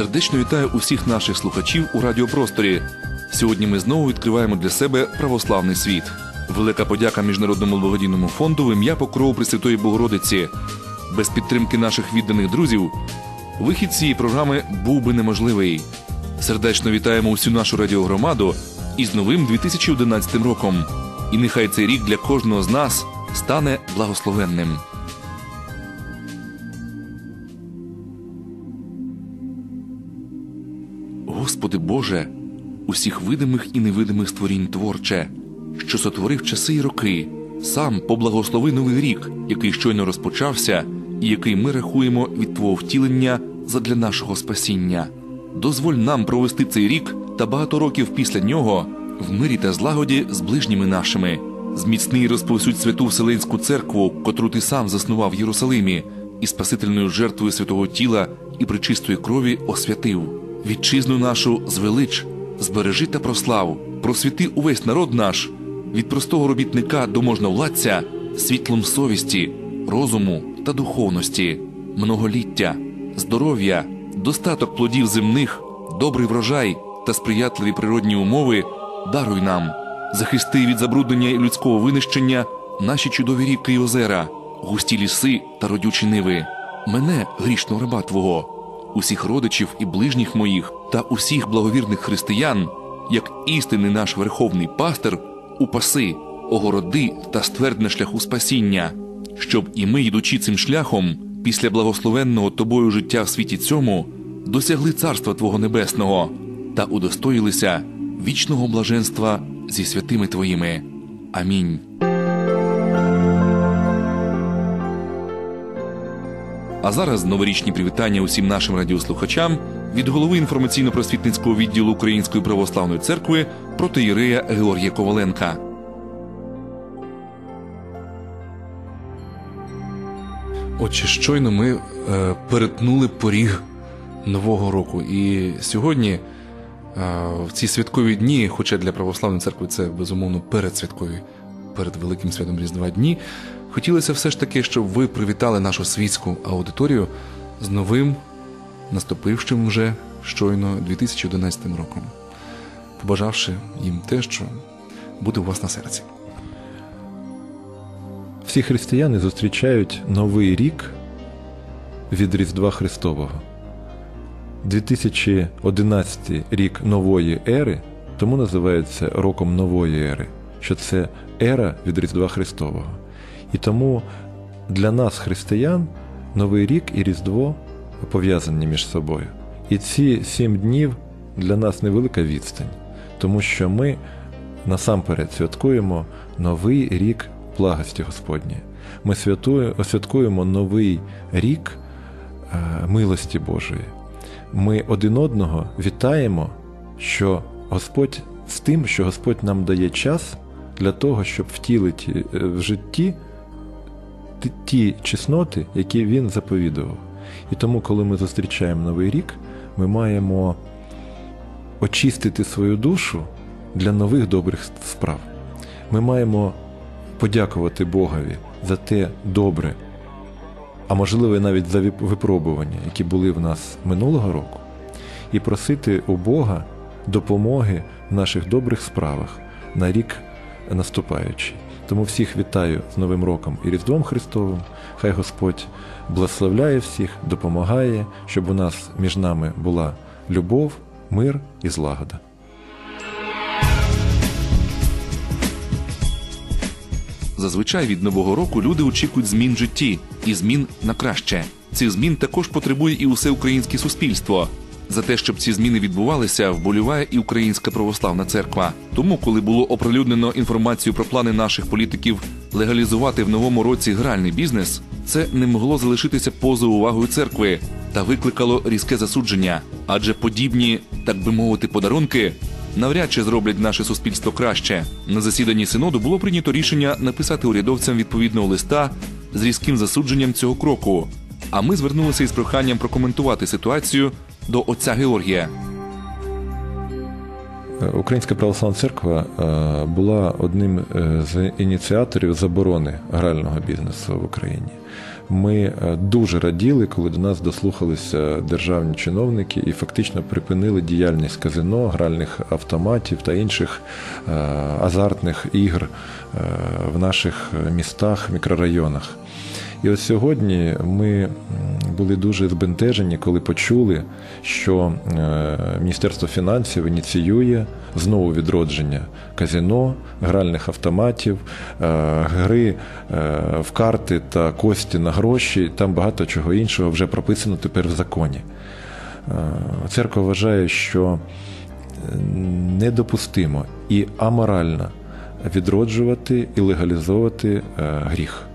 Сердечно вітаю усіх наших слухачів у радіопросторі. Сьогодні ми знову відкриваємо для себе православний світ. Велика подяка Міжнародному благодійному фонду в ім'я Покрову Пресвятої Богородиці. Без підтримки наших відданих друзів вихід цієї програми був би неможливий. Сердечно вітаємо усю нашу радіогромаду із новим 2011 роком. І нехай цей рік для кожного з нас стане благословенним. Господи Боже, усіх видимих і невидимих створінь творче, що сотворив часи й роки, сам поблагослови новий рік, який щойно розпочався, і який ми рахуємо від Твого втілення задля нашого спасіння. Дозволь нам провести цей рік та багато років після нього в мирі та злагоді з ближніми нашими. Зміцни й розповсюдь святу Вселенську церкву, котру ти сам заснував в Єрусалимі, і спасительною жертвою святого тіла і причистої крові освятив. Вітчизну нашу звелич, збережи та прослав, просвіти увесь народ наш, від простого робітника до можновладця, світлом совісті, розуму та духовності, многоліття, здоров'я, достаток плодів земних, добрий врожай та сприятливі природні умови даруй нам, захисти від забруднення і людського винищення наші чудові ріки й озера, густі ліси та родючі ниви, мене, грішного раба Твого усіх родичів і ближніх моїх та усіх благовірних християн, як істинний наш верховний пастир, упаси, огороди та стверд на шляху спасіння, щоб і ми, йдучи цим шляхом, після благословенного тобою життя в світі цьому, досягли царства Твого Небесного та удостоїлися вічного блаженства зі святими Твоїми. Амінь. А зараз новорічні привітання усім нашим радіослухачам від голови інформаційно-просвітницького відділу Української православної церкви протиєрея Георгія Коваленка. Отже, щойно ми е, перетнули поріг Нового року. І сьогодні, е, в ці святкові дні, хоча для православної церкви це безумовно передсвяткові, перед Великим Святом Різдва дні. Хотілося все ж таки, щоб ви привітали нашу світську аудиторію з новим, наступившим вже щойно 2011 роком, побажавши їм те, що буде у вас на серці. Всі християни зустрічають новий рік від Різдва Христового. 2011 рік нової ери, тому називається роком нової ери, що це ера від Різдва Христового. І тому для нас, християн, Новий рік і Різдво пов'язані між собою. І ці сім днів для нас невелика відстань, тому що ми насамперед святкуємо Новий рік благості Господньої. Ми святкуємо Новий рік е, милості Божої. Ми один одного вітаємо, що Господь з тим, що Господь нам дає час для того, щоб втілити е, в житті ті чесноти, які він заповідував. І тому, коли ми зустрічаємо Новий рік, ми маємо очистити свою душу для нових добрих справ. Ми маємо подякувати Богові за те добре, а можливо, навіть за випробування, які були в нас минулого року, і просити у Бога допомоги в наших добрих справах на рік наступаючий. Тому всіх вітаю з Новим роком і Різдвом Христовим. Хай Господь благословляє всіх, допомагає, щоб у нас між нами була любов, мир і злагода. Зазвичай від нового року люди очікують змін в житті і змін на краще. Цих змін також потребує і усе українське суспільство. За те, щоб ці зміни відбувалися, вболіває і Українська православна церква. Тому, коли було оприлюднено інформацію про плани наших політиків легалізувати в новому році гральний бізнес, це не могло залишитися поза увагою церкви та викликало різке засудження. Адже подібні, так би мовити, подарунки навряд чи зроблять наше суспільство краще. На засіданні синоду було прийнято рішення написати урядовцям відповідного листа з різким засудженням цього кроку. А ми звернулися із проханням прокоментувати ситуацію до отця Георгія. Е, Українська православна церква е, була одним е, з ініціаторів заборони грального бізнесу в Україні. Ми дуже раділи, коли до нас дослухалися державні чиновники і фактично припинили діяльність казино, гральних автоматів та інших азартних ігр в наших містах, мікрорайонах. І от сьогодні ми були дуже збентежені, коли почули, що е, Міністерство фінансів ініціює знову відродження казино, гральних автоматів, е, гри е, в карти та кості на гроші. Там багато чого іншого вже прописано тепер в законі. Церква вважає, що недопустимо і аморально відроджувати і легалізовувати гріх.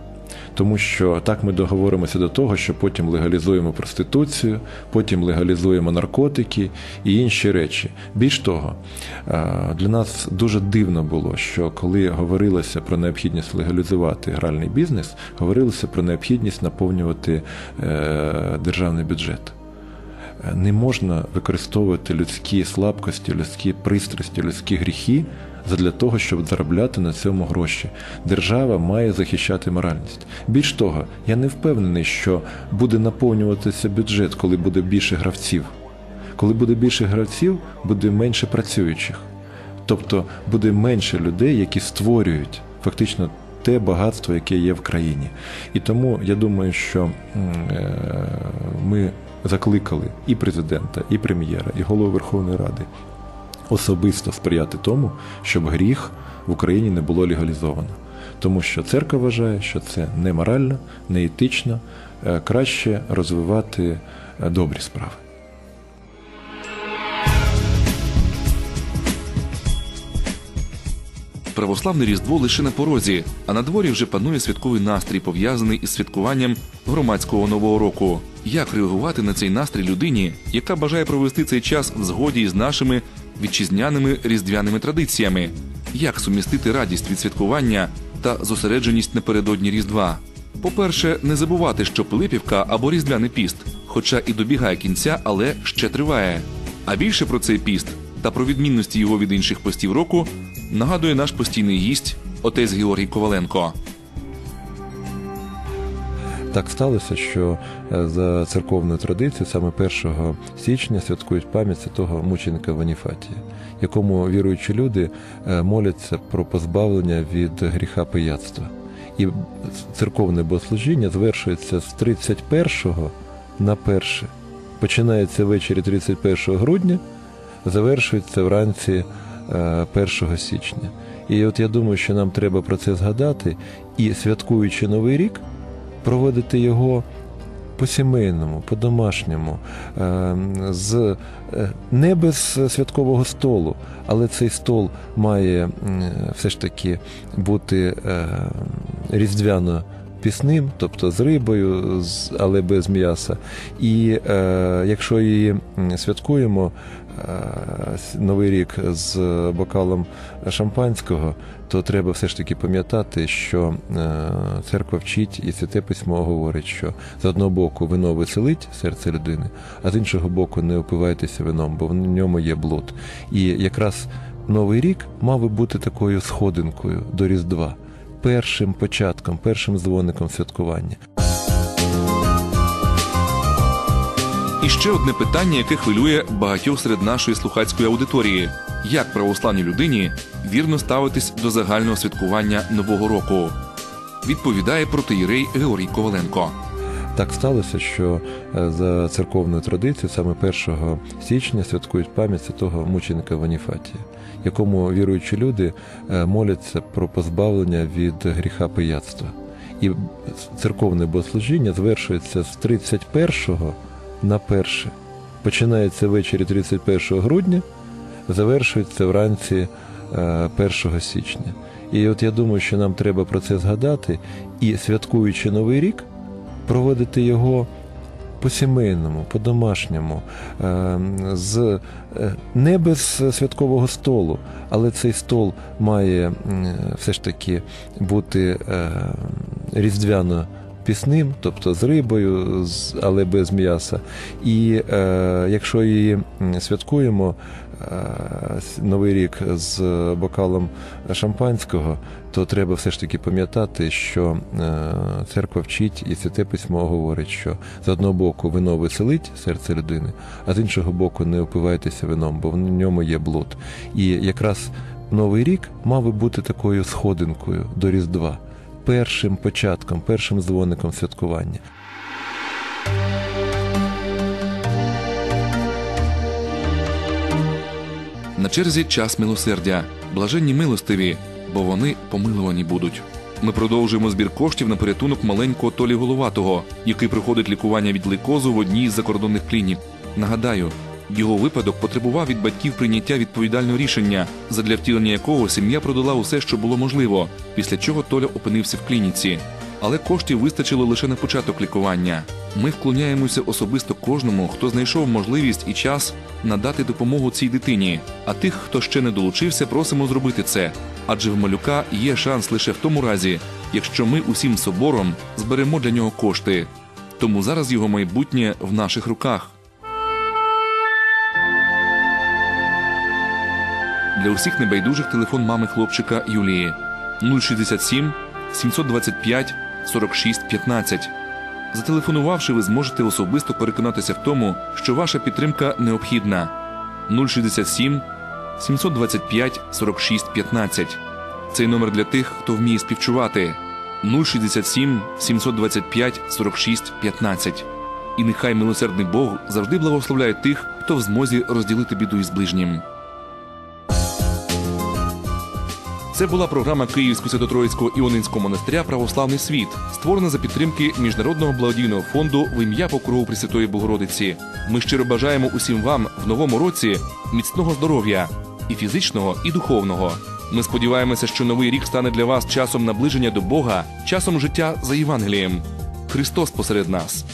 Тому що так ми договоримося до того, що потім легалізуємо проституцію, потім легалізуємо наркотики і інші речі. Більш того, е, для нас дуже дивно було, що коли говорилося про необхідність легалізувати гральний бізнес, говорилося про необхідність наповнювати е, державний бюджет. Е, Не можна використовувати людські слабкості, людські пристрасті, людські гріхи задля того, щоб заробляти на цьому гроші. Держава має захищати моральність. Більш того, я не впевнений, що буде наповнюватися бюджет, коли буде більше гравців. Коли буде більше гравців, буде менше працюючих. Тобто буде менше людей, які створюють фактично те багатство, яке є в країні. І тому я думаю, що е, ми закликали і президента, і прем'єра, і голову Верховної Ради особисто сприяти тому, щоб гріх в Україні не було легалізовано. Тому що церква вважає, що це не морально, не етично, е, краще розвивати е, добрі справи. Православне Різдво лише на порозі, а на дворі вже панує святковий настрій, пов'язаний із святкуванням громадського нового року. Як реагувати на цей настрій людині, яка бажає провести цей час в згоді із нашими вітчизняними різдвяними традиціями? Як сумістити радість від святкування та зосередженість напередодні Різдва? По-перше, не забувати, що Пилипівка або Різдвяний піст, хоча і добігає кінця, але ще триває. А більше про цей піст та про відмінності його від інших постів року нагадує наш постійний гість, отець Георгій Коваленко. Так сталося, що е, за церковною традицією саме 1 січня святкують пам'ять святого мученика Ваніфатія, якому віруючі люди е, моляться про позбавлення від гріха пияцтва. І церковне богослужіння звершується з 31 на 1. Починається ввечері 31 грудня, завершується вранці е, 1 січня. І от я думаю, що нам треба про це згадати і святкуючи Новий рік, проводити його по-сімейному, по-домашньому, е, з, е, не без святкового столу, але цей стол має все ж таки бути е, різдвяно пісним, тобто з рибою, але без м'яса. І е, якщо її святкуємо Новий рік з бокалом шампанського, то треба все ж таки пам'ятати, що е, церква вчить і святе письмо говорить, що з одного боку вино веселить серце людини, а з іншого боку не опивайтеся вином, бо в ньому є блуд. І якраз Новий рік мав би бути такою сходинкою до Різдва, першим початком, першим дзвоником святкування. І ще одне питання, яке хвилює багатьох серед нашої слухацької аудиторії: як православній людині вірно ставитись до загального святкування Нового року? Відповідає протиєрей Георгій Коваленко. Так сталося, що е, за церковною традицією саме 1 січня святкують пам'ять святого мученика Ваніфатія, якому віруючі люди е, моляться про позбавлення від гріха пияцтва. І церковне богослужіння звершується з 31 на 1. Починається ввечері 31 грудня, завершується вранці е, 1 січня. І от я думаю, що нам треба про це згадати і святкуючи Новий рік, проводити його по-сімейному, по-домашньому, е, з, е, не без святкового столу, але цей стол має все ж таки бути е, різдвяно пісним, тобто з рибою, але без м'яса. І е, якщо її святкуємо е, Новий рік з бокалом шампанського, то треба все ж таки пам'ятати, що е, церква вчить і святе письмо говорить, що з одного боку вино веселить серце людини, а з іншого боку не опивайтеся вином, бо в ньому є блуд. І якраз Новий рік мав би бути такою сходинкою до Різдва, першим початком, першим дзвоником святкування. На черзі час милосердя, блаженні милостиві, бо вони помилувані будуть. Ми продовжуємо збір коштів на порятунок маленького Толі Головатого, який проходить лікування від лейкозу в одній із закордонних клінік. Нагадаю, його випадок потребував від батьків прийняття відповідального рішення, задля втілення якого сім'я продала усе, що було можливо, після чого Толя опинився в клініці. Але коштів вистачило лише на початок лікування. Ми вклоняємося особисто кожному, хто знайшов можливість і час надати допомогу цій дитині. А тих, хто ще не долучився, просимо зробити це. Адже в малюка є шанс лише в тому разі, якщо ми усім собором зберемо для нього кошти. Тому зараз його майбутнє в наших руках. Для усіх небайдужих телефон мами хлопчика Юлії 067 725 46 15. Зателефонувавши, ви зможете особисто переконатися в тому, що ваша підтримка необхідна. 067 725 46 15. Цей номер для тих, хто вміє співчувати. 067 725 46 15. І нехай милосердний Бог завжди благословляє тих, хто в змозі розділити біду із ближнім. Це була програма Київського Свято-Троїцького Іонинського монастиря Православний світ, створена за підтримки Міжнародного благодійного фонду в ім'я Покрову Пресвятої Богородиці. Ми щиро бажаємо усім вам в новому році міцного здоров'я і фізичного, і духовного. Ми сподіваємося, що новий рік стане для вас часом наближення до Бога, часом життя за Євангелієм. Христос посеред нас.